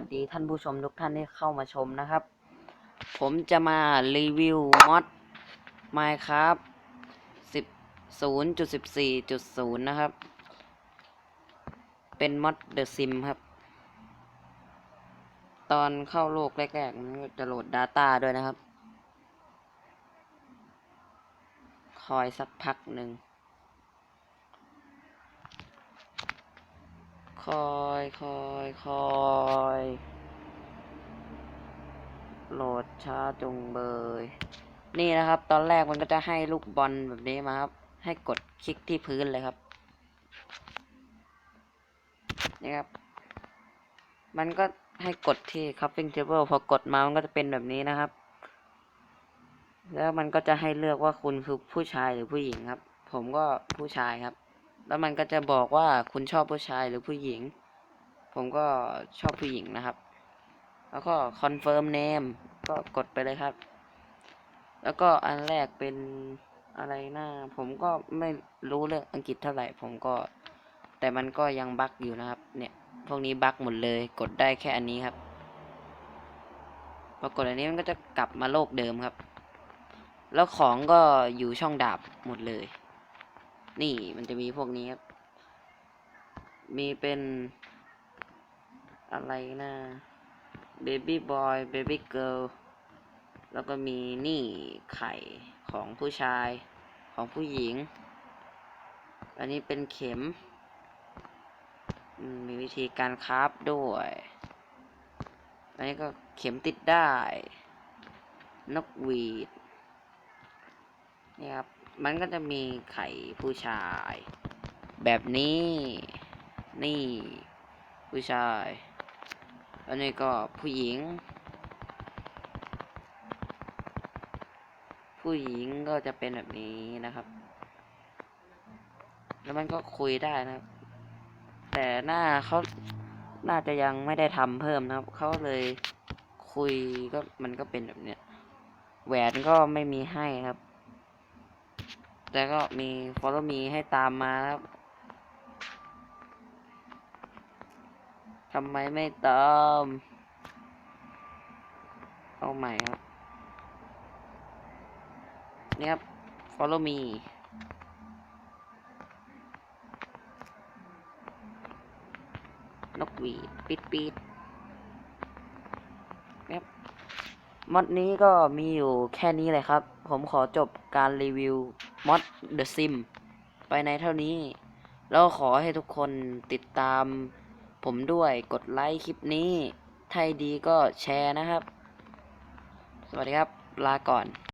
สวัสดีท่านผู้ชมทุกท่านที่เข้ามาชมนะครับ ผมจะมารีวิวมอด Minecraft 10.14.0นะครับ เป็นมอด The Sim ครับ ตอนเข้าโลกแรกๆมันจะโหลด Data ด้วยนะครับ คอยสักพักหนึ่ง คอยคอยคอยโหลดช้าจงเบย นี่นะครับ ตอนแรกมันก็จะให้ลูกบอลแบบนี้มาครับ ให้กดคลิกที่พื้นเลยครับ นี่ครับ มันก็ให้กดที่ cupping table พอกดมามันก็จะเป็นแบบนี้นะครับ แล้วมันก็จะให้เลือกว่าคุณคือผู้ชายหรือผู้หญิงครับ ผมก็ผู้ชายครับ แล้วมันก็จะบอกว่าคุณชอบผู้ชายหรือผู้หญิง ผมก็ชอบผู้หญิงนะครับ แล้วก็ confirm name ก็กดไปเลยครับ แล้วก็อันแรกเป็นอะไรนะผมก็ไม่รู้เรื่องอังกฤษเท่าไหร่ ผมก็ แต่มันก็ยังบั๊กอยู่นะครับ เนี่ย พวกนี้บั๊กหมดเลย กดได้แค่อันนี้ครับพอกดอันนี้มันก็จะกลับมาโลกเดิมครับ แล้วของก็อยู่ช่องดาบหมดเลย นี่มันจะมีพวกนี้ครับ มีเป็นอะไรนะ baby boy baby girl แล้วก็มีนี่ไข่ของผู้ชายของผู้หญิง อันนี้เป็นเข็มมมีวิธีการคราฟด้วย อันนี้ก็เข็มติดได้ นกหวีดนี่ครับ มันก็จะมีไข่ผู้ชาย แบบนี้ นี่ ผู้ชาย อันนี้ก็ผู้หญิง ผู้หญิงก็จะเป็นแบบนี้นะครับ แล้วมันก็คุยได้นะครับ แต่หน้าเขาน่าจะยังไม่ได้ทำเพิ่มนะครับ เขาเลยคุยก็มันก็เป็นแบบเนี้ยแหวนก็ไม่มีให้ครับ แต่ก็มี follow me ให้ตามมาครับทำไมไม่ตามเอาใหม่ครับนี่ครับ follow me นกหวีดปิดปิดครับ มอดนี้ก็มีอยู่แค่นี้เลยครับ ผมขอจบการรีวิวมอด The Sim ไปในเท่านี้ แล้วขอให้ทุกคนติดตาม ผมด้วยกดไลค์คลิปนี้ ถ้าดีก็แชร์นะครับ สวัสดีครับ ลาก่อน